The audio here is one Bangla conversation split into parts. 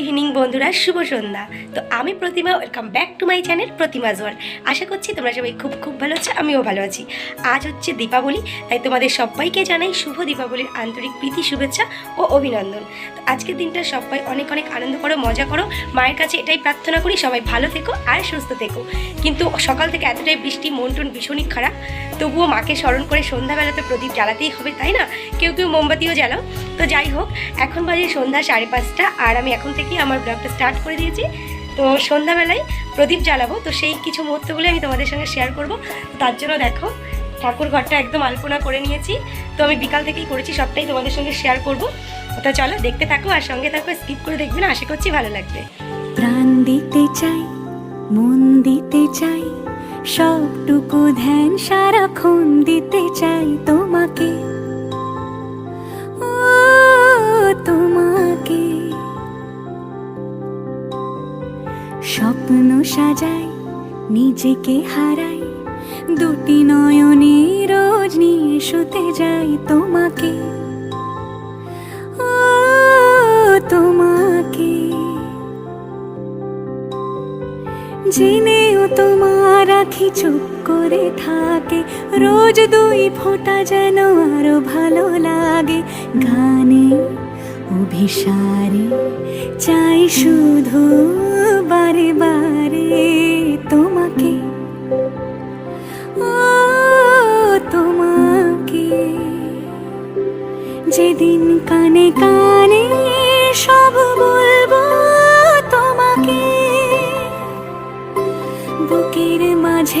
ইভিনিং বন্ধুরা, শুভ সন্ধ্যা। তো আমি Pratima welcome back to my channel Pratima জোয়ার আশা করছি তোমরা সবাই খুব খুব ভালো আছো, আমিও ভালো আছি। আজ হচ্ছে দীপাবলি, তাই তোমাদের সবাইকে জানাই শুভ দীপাবলির আন্তরিক প্রীতি, শুভেচ্ছা ও অভিনন্দন। তো আজকের দিনটা সবাই অনেক অনেক আনন্দ করো, মজা করো। মায়ের কাছে এটাই প্রার্থনা করি, সবাই ভালো থেকো আর সুস্থ থেকো। কিন্তু সকাল থেকে এতটাই বৃষ্টি, মন টন ভীষণই খারাপ। তবুও মাকে স্মরণ করে সন্ধ্যাবেলাতে প্রদীপ জ্বালাতেই হবে, তাই না? কেউ কেউ মোমবাতিও জ্বালাও। তো যাই হোক, এখন বাজে সন্ধ্যা সাড়ে পাঁচটা, আর আমি এখন থেকেই আমার ব্লগটা স্টার্ট করে দিয়েছি। তো সন্ধ্যাবেলায় প্রদীপ জ্বালাবো। তো সেই কিছু মুহূর্তগুলো আমি তোমাদের সঙ্গে শেয়ার করব। তার জন্য দেখো, ঠাকুর ঘরটা একদম আলপনা করে নিয়েছি। তো আমি বিকাল থেকেই করেছি, সবটাই তোমাদের সঙ্গে শেয়ার করব। তো চলো, দেখতে থাকো আর সঙ্গে থাকো স্কিপ করে দেখবে না, আশা করছি ভালো লাগবে। প্রাণ দিতে চাই, মন দিতে চাই, সবটুকু ধ্যান সারাক্ষণ দিতে চাই তোমাকে। সাজাই, নিজেকে হারাই। দুটি নয়নে রোজ নিয়ে শুতে যাই তোমাকে। তোমাকে। জেনেও তোমার আখি চুপ করে থাকে। রোজ দুই ফোঁটা যেন আরও ভালো লাগে। গানে, অভিসারে চাই শুধু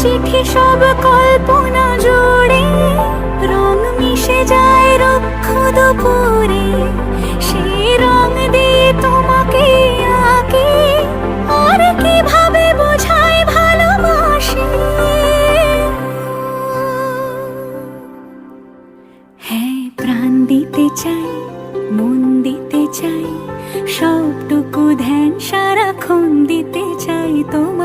চিঠি সব কল্পনা জোড়ে রং মিশে যায় রক্ষ দুপুরে সেই রং দিয়ে তোমাকে আঁকি। আর কীভাবে বোঝাই ভালোবাসি? হ্যাঁ প্রাণ দিতে চাই, মন দিতে চাই, সবটুকু ধ্যান সারাক্ষণ দিতে চাই তোমাকে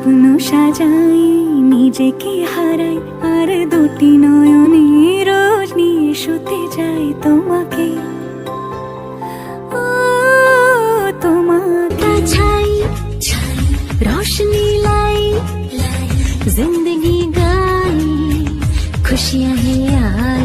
স্বপ্ন সাজাই নিজেকে হারাই আর দুটি নয়নে রোজ নিয়ে শুতে যাই তোমাকে ও তোমাকে ছাই रोशनी लाई जिंदगी गाई खुशियां ही आई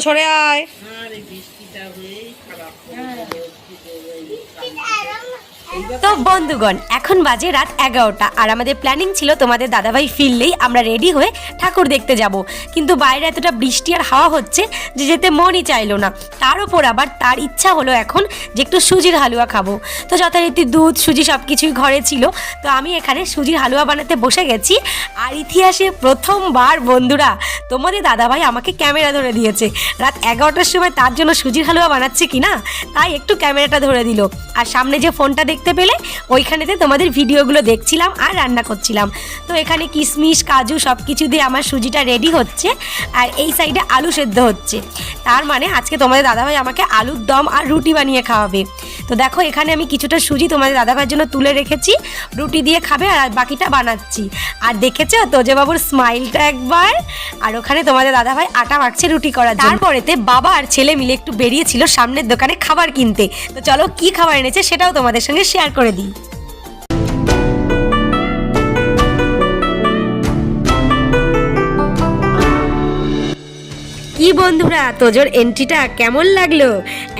সরে আয় আর এই বৃষ্টিটা হয়েই খারাপ তো বন্ধুগণ, এখন বাজে রাত এগারোটা, আর আমাদের প্ল্যানিং ছিল তোমাদের দাদাভাই ফিরলেই আমরা রেডি হয়ে ঠাকুর দেখতে যাব। কিন্তু বাইরে এতটা বৃষ্টি আর হাওয়া হচ্ছে যে যেতে মনই চাইলো না। তার উপর আবার তার ইচ্ছা হলো এখন যে একটু সুজির হালুয়া খাব। তো যথারীতি দুধ, সুজি সব কিছুই ঘরে ছিল। তো আমি এখানে সুজির হালুয়া বানাতে বসে গেছি। আর ইতিহাসে প্রথমবার, বন্ধুরা, তোমাদের দাদাভাই আমাকে ক্যামেরা ধরে দিয়েছে। রাত এগারোটার সময় তার জন্য সুজির হালুয়া বানাচ্ছে কি না তাই একটু ক্যামেরাটা ধরে দিল। আর সামনে যে ফোনটা দেখতে পেলে, ওইখানেতে তোমাদের ভিডিওগুলো দেখছিলাম আর রান্না করছিলাম। তো এখানে কিশমিশ, কাজু সব কিছু দিয়ে আমার সুজিটা রেডি হচ্ছে, আর এই সাইডে আলু সেদ্ধ হচ্ছে। তার মানে আজকে তোমাদের দাদাভাই আমাকে আলুর দম আর রুটি বানিয়ে খাওয়াবে। তো দেখো, এখানে আমি কিছুটা সুজি তোমাদের দাদাভাইয়ের জন্য তুলে রেখেছি। রুটি দিয়ে খাবে আর বাকিটা বানাচ্ছি। আর দেখেছ যে বাবুর স্মাইলটা একবার? আর ওখানে তোমাদের দাদাভাই আটা মাখছে রুটি করার তারপরেতে বাবা আর ছেলে মিলে একটু বেরিয়েছিল সামনের দোকানে খাবার কিনতে। তো চলো, কি খাবার এনেছে সেটাও তোমাদের সঙ্গে শেয়ার করে দিই। বন্ধুরা, তোজোর এন্ট্রিটা কেমন লাগল?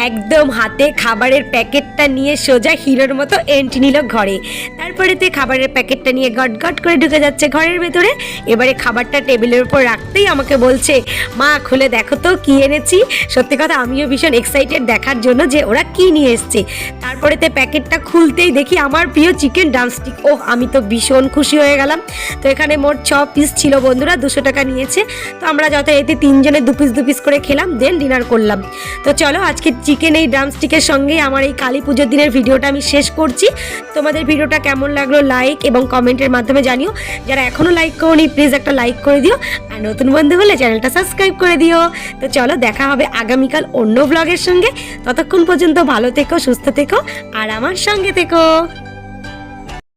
একদম হাতে খাবারের প্যাকেটটা নিয়ে সোজা হিরোর মতো এন্ট্রি নিল ঘরে। তারপরেতে খাবারের প্যাকেটটা নিয়ে গট গট করে ঢুকে যাচ্ছে ঘরের ভেতরে। এবারে খাবারটা টেবিলের উপর রাখতেই আমাকে বলছে, মা, খুলে দেখো তো কি এনেছি। সত্যি কথা, আমিও ভীষণ এক্সাইটেড দেখার জন্য যে ওরা কি নিয়ে এসছে। তারপরেতে প্যাকেটটা খুলতেই দেখি আমার প্রিয় চিকেন ড্রামস্টিক ও আমি তো ভীষণ খুশি হয়ে গেলাম। তো এখানে মোট ছ পিস ছিল বন্ধুরা, দুশো টাকা নিয়েছে। তো আমরা যথারীতি তিনজনে দু পিস দু পিস করে খেলাম দেন ডিনার করলাম। তো চলো, আজকে চিকেন এই ড্রামস্টিকের সঙ্গে আমার এই কালী পুজোর দিনের ভিডিওটা আমি শেষ করছি। তোমাদের ভিডিওটা কেমন লাগল লাইক এবং কমেন্টের মাধ্যমে জানিও। যারা এখনও লাইক করোনি প্লিজ একটা লাইক করে দিও। আর নতুন বন্ধু হলে চ্যানেলটা সাবস্ক্রাইব করে দিও। তো চলো, দেখা হবে আগামীকাল অন্য ব্লগের সঙ্গে। ততক্ষণ পর্যন্ত ভালো থেকো, সুস্থ থেকো, আর আমার সঙ্গে থেকো।